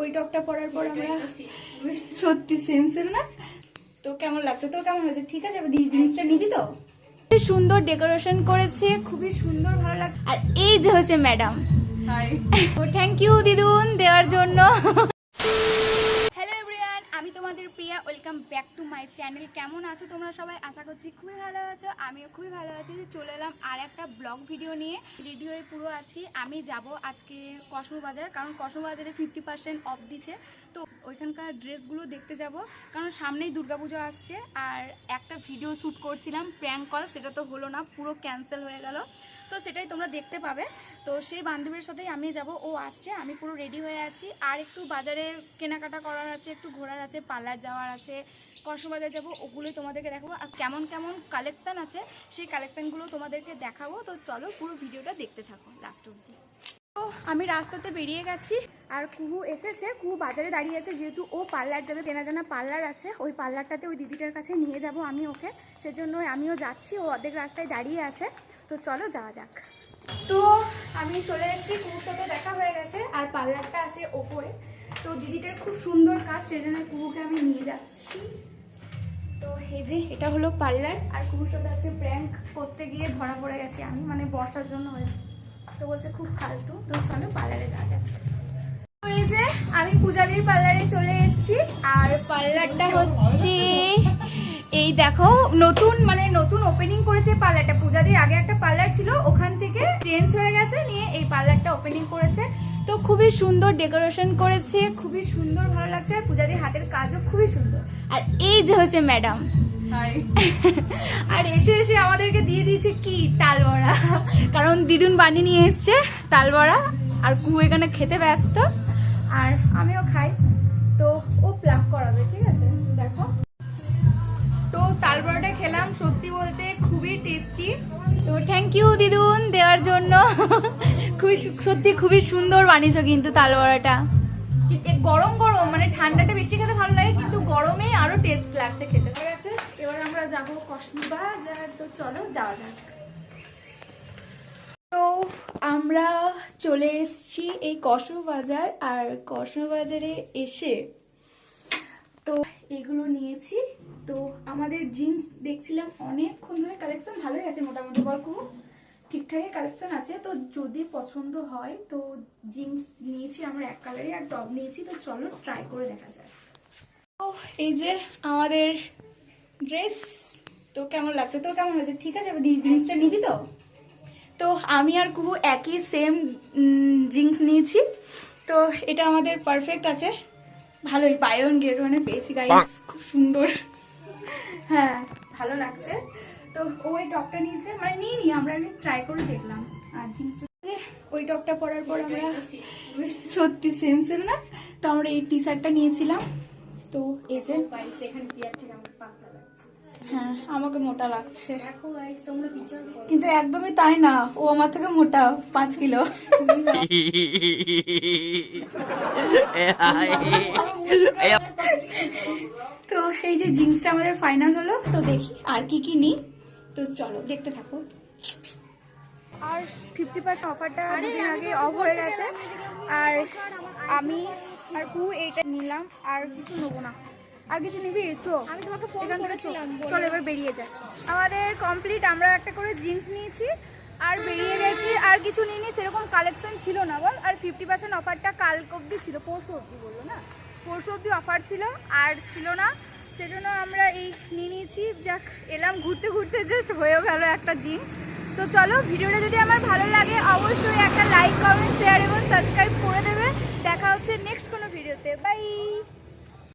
ওই টপটা পরার পর আমরা সত্যি সেম সেম না? তো কেমন লাগছে? তোর কেমন হয়েছে? ঠিক আছে জিনিসটা নিবি তো? সুন্দর ডেকোরেশন করেছে খুবই সুন্দর ভালো লাগছে। আর এই যে হচ্ছে ম্যাডাম থ্যাংক ইউ দিদুন দেওয়ার জন্য। তোমাদের Priya welcome back to my channel কেমন আছো তোমরা সবাই? আশা করছি খুবই ভালো আছো। আমিও খুবই ভালো আছি যে চলে এলাম আর একটা ব্লগ ভিডিও নিয়ে। রেডি হয়ে পুরো আছি। আমি যাব আজকে বাজার, কারণ বাজারে ফিফটি পার্সেন্ট অফ দিছে তো ওইখানকার ড্রেসগুলো দেখতে যাব, কারণ সামনেই দুর্গাপুজো আসছে। আর একটা ভিডিও শ্যুট করছিলাম প্র্যাঙ্ক কল সেটা তো হলো না, পুরো ক্যান্সেল হয়ে গেল। তো সেটাই তোমরা দেখতে পাবে। তো সেই বান্ধবীর সাথেই আমি যাব, ও আসছে, আমি পুরো রেডি হয়ে আছি। আর একটু বাজারে কেনাকাটা করার আছে, একটু ঘোরার আছে, পার্লার যাওয়ার আছে কসমবাজার যাব, ওগুলোই তোমাদেরকে দেখাবো। আর কেমন কেমন কালেকশান আছে, সেই কালেকশানগুলো তোমাদেরকে দেখাবো। তো চলো পুরো ভিডিওটা দেখতে থাকো লাস্ট অবধি। আমি রাস্তাতে বেরিয়ে গেছি। আর কুহু এসেছে, কুহু বাজারে দাঁড়িয়ে আছে, যেহেতু ও পার্লার যাবে, চেনা জানা পার্লার আছে, ওই পার্লারটাতে ওই দিদিটার কাছে নিয়ে যাব আমি ওকে। সেজন্য আমিও যাচ্ছি, ও অর্ধেক রাস্তায় দাঁড়িয়ে আছে। তো চলো যাওয়া যাক। তো আমি চলে এসেছি, কুহুর সাথে দেখা হয়ে গেছে, আর পার্লারটা আছে ওপরে। তো দিদিটার খুব সুন্দর কাজ, সেজন্য কুহুকে আমি নিয়ে যাচ্ছি। তো এই যে, এটা হলো পার্লার, আর কুহুর সাথে আজকে প্র্যাঙ্ক করতে গিয়ে ধরা পড়ে গেছি আমি মানে বর্ষার জন্য হয়েছে। তো বলছে খুব ফালতু তো চলো পার্লারে যাওয়া যাক। এই যে আমি পূজাদির পার্লারে চলে এসেছি আর পার্লারটা হচ্ছে এই দেখো নতুন মানে নতুন ওপেনিং করেছে পার্লারটা। পূজাদির আগে একটা পার্লার ছিল ওখান থেকে চেঞ্জ হয়ে গেছে নিয়ে এই পার্লারটা ওপেনিং করেছে। তো খুবই সুন্দর ডেকোরেশন করেছে খুবই সুন্দর ভালো লাগছে আর পূজাদির হাতের কাজও খুবই সুন্দর। আর এই যে হচ্ছে ম্যাডাম আর এসে এসে আমাদেরকে দিয়ে দিয়েছে কি? কারণ দিদুন বানিয়ে নিয়ে এসছে তাল বড়া আর কু এখানে খেতে ব্যস্ত, আর আমিও খাই। তো ও প্লাগ করাবে, ঠিক আছে? দেখো। তো তাল বড়াটা খেলাম সত্যি বলতে খুবই টেস্টি তো থ্যাংক ইউ দিদুন দেওয়ার জন্য। খুবই সত্যি খুবই সুন্দর বানিয়েছো কিন্তু তাল বড়াটা কিন্তু গরম গরম মানে ঠান্ডাটা বেশি খেতে ভালো লাগে, কিন্তু গরমে আরও টেস্ট লাগছে খেতে। ঠিক আছে? এবার আমরা যাব কসমো বাজার তো চলো যাওয়া যাক তো আমরা চলে এসেছি এই কসমো বাজার আর কসমো বাজারে এসে তো এগুলো নিয়েছি। তো আমাদের জিন্স দেখছিলাম অনেকক্ষণ ধরে। কালেকশন ভালোই আছে মোটামুটি খুব ঠিকঠাকই কালেকশন আছে। তো যদি পছন্দ হয়, তো জিন্স নিয়েছি আমরা এক কালারে আর টপ নিয়েছি। তো চলো ট্রাই করে দেখা যায় তো এই যে আমাদের ড্রেস তো কেমন লাগছে? তোর কেমন হয়েছে ঠিক আছে জিন্সটা নিবি তো? তো আমি আর কুহু একই সেম জিন্স নিয়েছি। তো এটা আমাদের পারফেক্ট আছে। ভালোই বাই ওয়ান গেট ওয়ানে পেয়েছি গাইস খুব সুন্দর। হ্যাঁ ভালো লাগছে। তো ওই টপটা নিয়েছে মানে নিয়ে নি আমরা ট্রাই করে দেখলাম। আর জিন্সটা ওই টপটা পরার পর আমরা সত্যি সেম সেম না? তো আমরা এই টি শার্টটা নিয়েছিলাম। তো এই যে এখানে পিয়ার থেকে হ্যাঁ আমাকে মোটা লাগছে। দেখো গাইস তোমরা বিচার করো। কিন্তু একদমই তাই না ও আমার থেকে মোটা পাঁচ কিলো। তো এই যে জিন্সটা আমাদের ফাইনাল হলো তো দেখি আর কি কি নিই। তো চলো দেখতে থাকো। আর ফিফটি পার্সেন্ট অফারটা দুদিন আগে অফ হয়ে গেছে। আর আমি আর কু এইটা নিলাম আর কিছু নেব না। আর কিছু নিবি? চো। আমি তোমাকে ফোন করেছিলাম, চলো এবার বেরিয়ে যায় আমাদের কমপ্লিট আমরা একটা করে জিন্স নিয়েছি আর বেরিয়ে গেছি আর কিছু নিইনি সেরকম কালেকশন ছিল না বল। আর ফিফটি পার্সেন্ট অফারটা কাল অবধি ছিল পরশু অবধি বলল না? পরশু অবধি অফার ছিল আর ছিল না। সেজন্য আমরা এই নিয়ে নিয়েছি। যাক এলাম ঘুরতে ঘুরতে জাস্ট হয়েও গেল একটা জিন্স তো চলো ভিডিওটা যদি আমার ভালো লাগে অবশ্যই একটা লাইক কমেন্ট শেয়ার এবং সাবস্ক্রাইব করে দেবে। দেখা হচ্ছে নেক্সট কোনো ভিডিওতে বাই